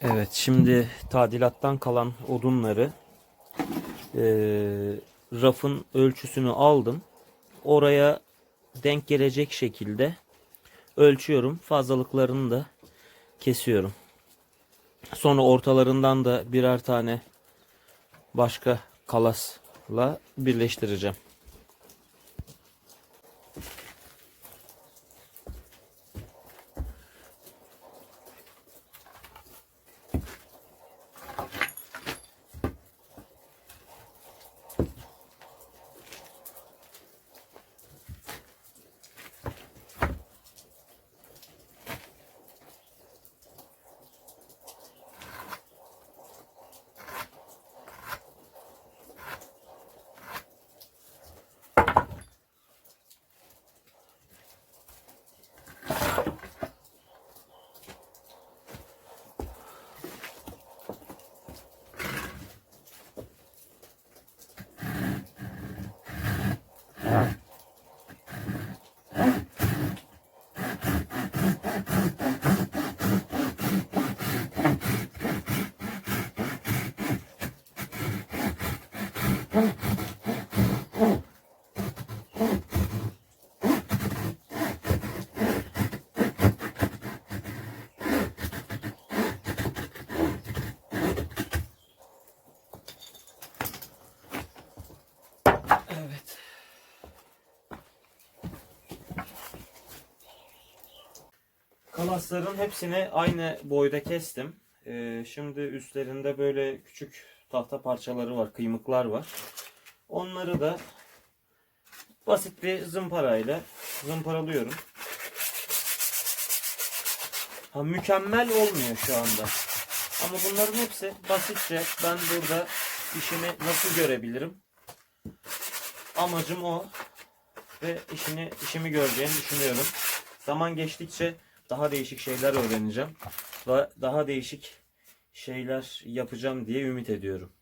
Evet şimdi tadilattan kalan odunları eee, rafın ölçüsünü aldım. Oraya denk gelecek şekilde ölçüyorum. Fazlalıklarını da kesiyorum. Sonra ortalarından da birer tane başka kalasla birleştireceğim. Kalasların hepsini aynı boyda kestim. Ee, şimdi üstlerinde böyle küçük tahta parçaları var, kıymıklar var. Onları da basit bir zımparayla zımparalıyorum. Ha, mükemmel olmuyor şu anda. Ama bunların hepsi basitçe ben burada işimi nasıl görebilirim? Amacım o ve işini işimi göreceğini düşünüyorum. Zaman geçtikçe daha değişik şeyler öğreneceğim ve daha değişik şeyler yapacağım diye ümit ediyorum.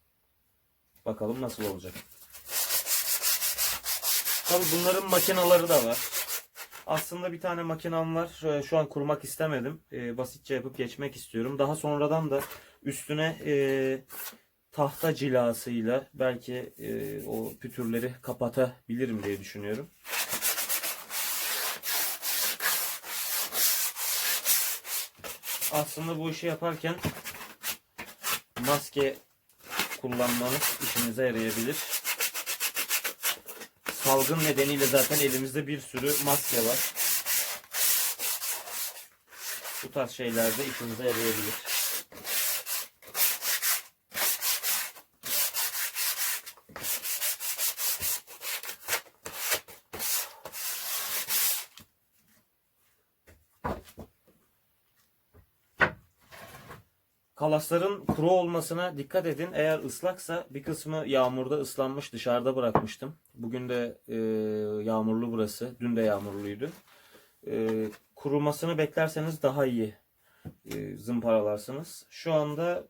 Bakalım nasıl olacak. Tabii bunların makinaları da var. Aslında bir tane makinam var. Şu an kurmak istemedim. Ee, Basitçe yapıp geçmek istiyorum. Daha sonradan da üstüne e, tahta cilasıyla belki e, o pütürleri kapatabilirim diye düşünüyorum. Aslında bu işi yaparken maske kullanmanız işinize yarayabilir. Salgın nedeniyle zaten elimizde bir sürü maske var. Bu tarz şeyler de işinize yarayabilir. Kalasların kuru olmasına dikkat edin. Eğer ıslaksa bir kısmı yağmurda ıslanmış dışarıda bırakmıştım. Bugün de e, yağmurlu burası. Dün de yağmurluydu. E, kurumasını beklerseniz daha iyi e, zımparalarsınız. Şu anda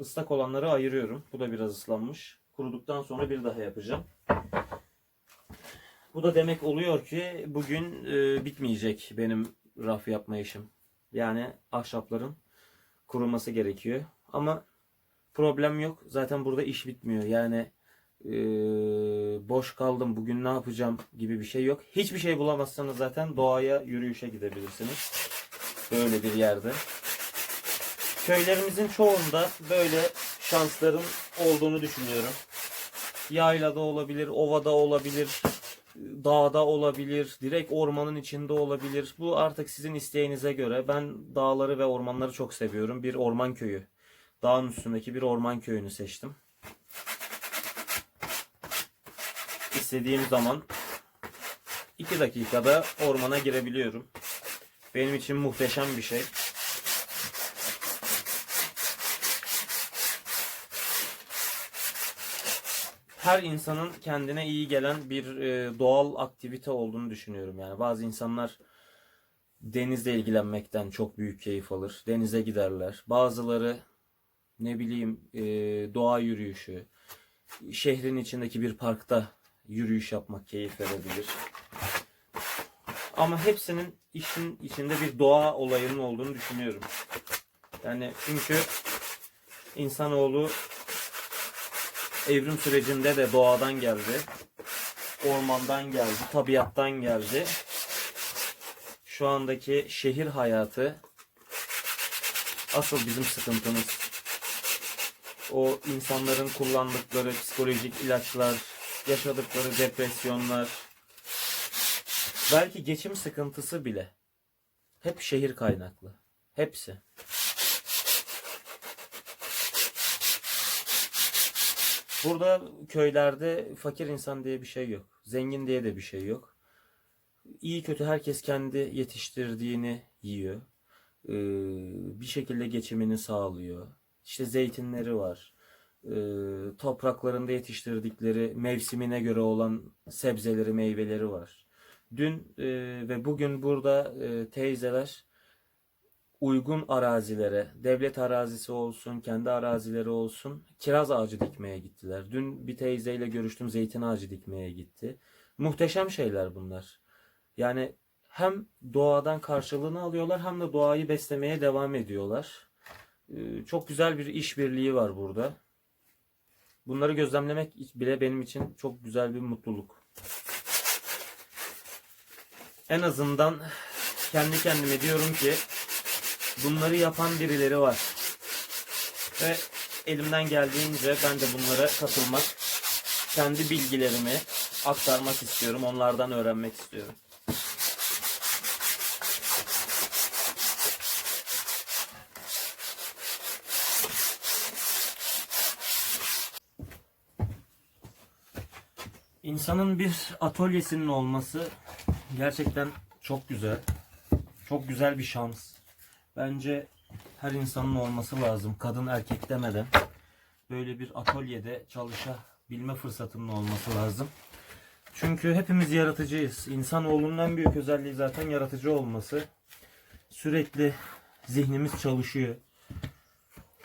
ıslak olanları ayırıyorum. Bu da biraz ıslanmış. Kuruduktan sonra bir daha yapacağım. Bu da demek oluyor ki bugün e, bitmeyecek benim raf yapma işim. Yani ahşapların kuruması gerekiyor. Ama problem yok. Zaten burada iş bitmiyor. Yani e, boş kaldım bugün ne yapacağım gibi bir şey yok. Hiçbir şey bulamazsanız zaten doğaya yürüyüşe gidebilirsiniz. Böyle bir yerde. Köylerimizin çoğunda böyle şansların olduğunu düşünüyorum. Yaylada olabilir, ovada olabilir, dağda olabilir, direkt ormanın içinde olabilir. Bu artık sizin isteğinize göre. Ben dağları ve ormanları çok seviyorum. Bir orman köyü. Dağın üstündeki bir orman köyünü seçtim. İstediğim zaman 2 dakikada ormana girebiliyorum. Benim için muhteşem bir şey. Her insanın kendine iyi gelen bir e, doğal aktivite olduğunu düşünüyorum. Yani bazı insanlar denizle ilgilenmekten çok büyük keyif alır. Denize giderler. Bazıları ne bileyim e, doğa yürüyüşü, şehrin içindeki bir parkta yürüyüş yapmak keyif verebilir. Ama hepsinin işin içinde bir doğa olayının olduğunu düşünüyorum. Yani çünkü insanoğlu evrim sürecinde de doğadan geldi. Ormandan geldi, tabiattan geldi. Şu andaki şehir hayatı asıl bizim sıkıntımız. O insanların kullandıkları psikolojik ilaçlar, yaşadıkları depresyonlar, belki geçim sıkıntısı bile hep şehir kaynaklı. Hepsi. Burada köylerde fakir insan diye bir şey yok. Zengin diye de bir şey yok. İyi kötü herkes kendi yetiştirdiğini yiyor. Ee, bir şekilde geçimini sağlıyor. İşte zeytinleri var. Ee, topraklarında yetiştirdikleri mevsimine göre olan sebzeleri, meyveleri var. Dün e, ve bugün burada e, teyzeler uygun arazilere, devlet arazisi olsun, kendi arazileri olsun, kiraz ağacı dikmeye gittiler. Dün bir teyzeyle görüştüm, zeytin ağacı dikmeye gitti. Muhteşem şeyler bunlar. Yani hem doğadan karşılığını alıyorlar hem de doğayı beslemeye devam ediyorlar. Ee, Çok güzel bir işbirliği var burada. Bunları gözlemlemek bile benim için çok güzel bir mutluluk. En azından kendi kendime diyorum ki bunları yapan birileri var. Ve elimden geldiğince ben de bunlara katılmak, kendi bilgilerimi aktarmak istiyorum, onlardan öğrenmek istiyorum. İnsanın bir atölyesinin olması gerçekten çok güzel. Çok güzel bir şans. Bence her insanın olması lazım. Kadın erkek demeden böyle bir atölyede çalışabilme fırsatının olması lazım. Çünkü hepimiz yaratıcıyız. İnsanoğlunun en büyük özelliği zaten yaratıcı olması. Sürekli zihnimiz çalışıyor.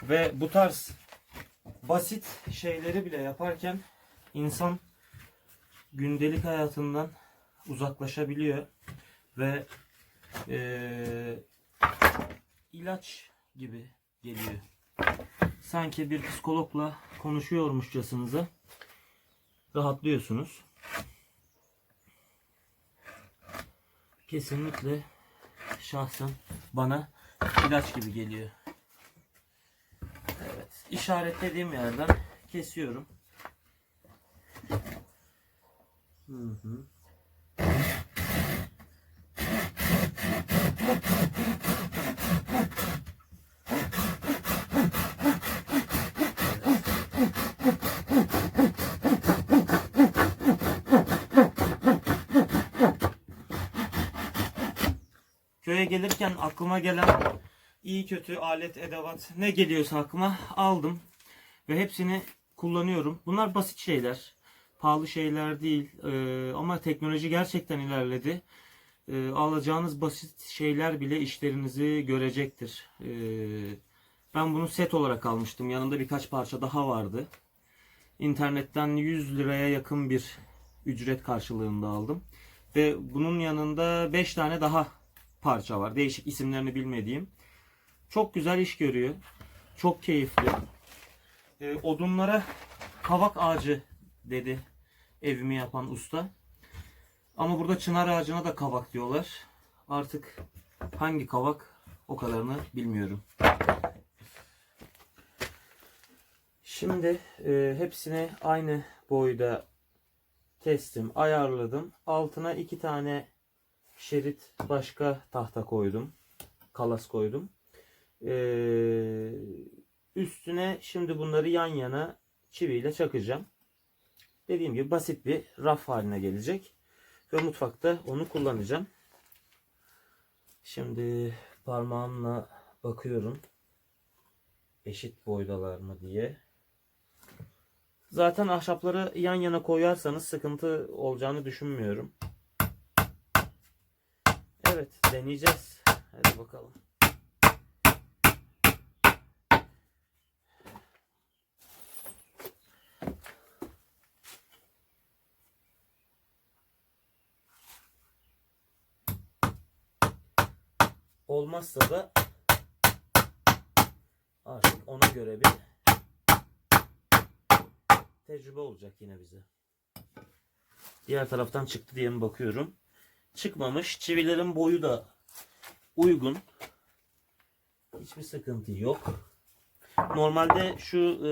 Ve bu tarz basit şeyleri bile yaparken insan gündelik hayatından uzaklaşabiliyor ve eee, ilaç gibi geliyor. Sanki bir psikologla konuşuyormuşçasınıza rahatlıyorsunuz. Kesinlikle şahsen bana ilaç gibi geliyor. Evet, işaretlediğim yerden kesiyorum. Hı hı. Gelirken aklıma gelen iyi kötü alet edevat ne geliyorsa aklıma aldım ve hepsini kullanıyorum. Bunlar basit şeyler, pahalı şeyler değil Ee, ama teknoloji gerçekten ilerledi. Ee, alacağınız basit şeyler bile işlerinizi görecektir. Ee, ben bunu set olarak almıştım. Yanında birkaç parça daha vardı. İnternetten 100 liraya yakın bir ücret karşılığında aldım. Ve bunun yanında 5 tane daha parça var. Değişik isimlerini bilmediğim. Çok güzel iş görüyor. Çok keyifli. Ee, odunlara kavak ağacı dedi evimi yapan usta. Ama burada çınar ağacına da kavak diyorlar. Artık hangi kavak o kadarını bilmiyorum. Şimdi e, hepsini aynı boyda kestim, ayarladım. Altına iki tane şerit başka tahta koydum. Kalas koydum. Ee, üstüne şimdi bunları yan yana çiviyle çakacağım. Dediğim gibi basit bir raf haline gelecek. Ve mutfakta onu kullanacağım. Şimdi parmağımla bakıyorum. Eşit boydalar mı diye. Zaten ahşapları yan yana koyarsanız sıkıntı olacağını düşünmüyorum. Evet deneyeceğiz. Hadi bakalım. Olmazsa da ona göre bir tecrübe olacak yine bize. Diğer taraftan çıktı diye mi bakıyorum. Çıkmamış. Çivilerin boyu da uygun. Hiçbir sıkıntı yok. Normalde şu e,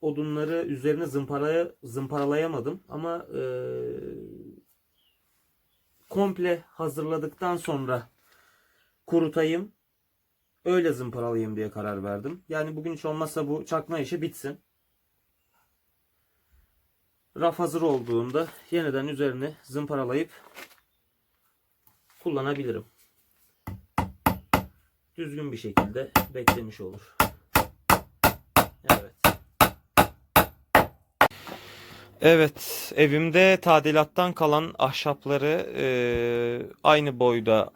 odunları üzerine zımparaya, zımparalayamadım ama e, komple hazırladıktan sonra kurutayım öyle zımparalayayım diye karar verdim. Yani bugün hiç olmazsa bu çakma işi bitsin. Raf hazır olduğunda yeniden üzerine zımparalayıp kullanabilirim. Düzgün bir şekilde beklemiş olur. Evet. Evet, evimde tadilattan kalan ahşapları e, aynı boyda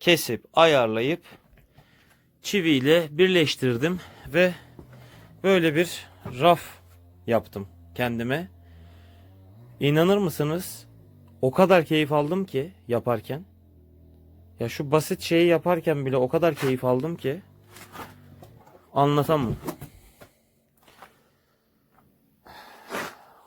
kesip ayarlayıp çiviyle birleştirdim ve böyle bir raf yaptım kendime. İnanır mısınız? O kadar keyif aldım ki yaparken. Ya şu basit şeyi yaparken bile o kadar keyif aldım ki anlatamam.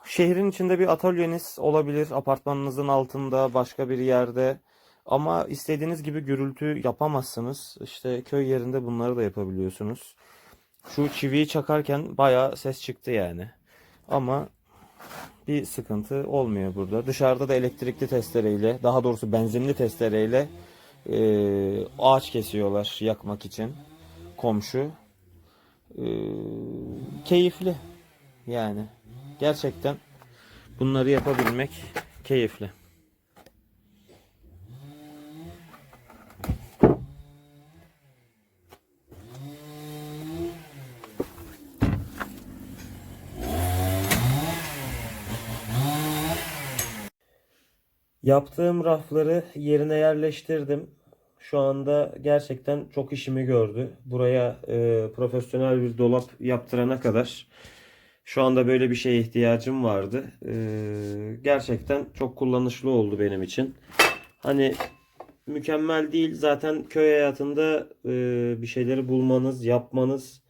Şehrin içinde bir atölyeniz olabilir, apartmanınızın altında, başka bir yerde. Ama istediğiniz gibi gürültü yapamazsınız. İşte köy yerinde bunları da yapabiliyorsunuz. Şu çiviyi çakarken bayağı ses çıktı yani. Ama bir sıkıntı olmuyor burada. Dışarıda da elektrikli testereyle, daha doğrusu benzinli testereyle e, ağaç kesiyorlar yakmak için. Komşu. E, keyifli. Yani. Gerçekten bunları yapabilmek keyifli. Yaptığım rafları yerine yerleştirdim. Şu anda gerçekten çok işimi gördü. Buraya e, profesyonel bir dolap yaptırana kadar şu anda böyle bir şeye ihtiyacım vardı. E, gerçekten çok kullanışlı oldu benim için. Hani mükemmel değil. Zaten köy hayatında e, bir şeyleri bulmanız, yapmanız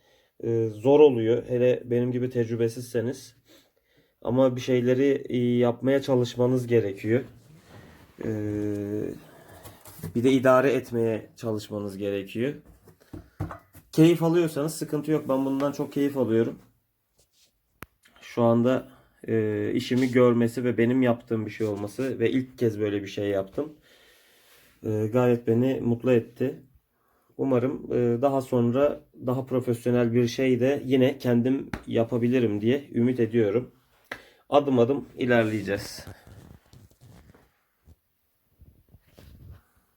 e, zor oluyor. Hele benim gibi tecrübesizseniz. Ama bir şeyleri e, yapmaya çalışmanız gerekiyor. Ee, bir de idare etmeye çalışmanız gerekiyor. Keyif alıyorsanız sıkıntı yok. Ben bundan çok keyif alıyorum. Şu anda e, işimi görmesi ve benim yaptığım bir şey olması ve ilk kez böyle bir şey yaptım. E, gayet beni mutlu etti. Umarım e, daha sonra daha profesyonel bir şey de yine kendim yapabilirim diye ümit ediyorum. Adım adım ilerleyeceğiz.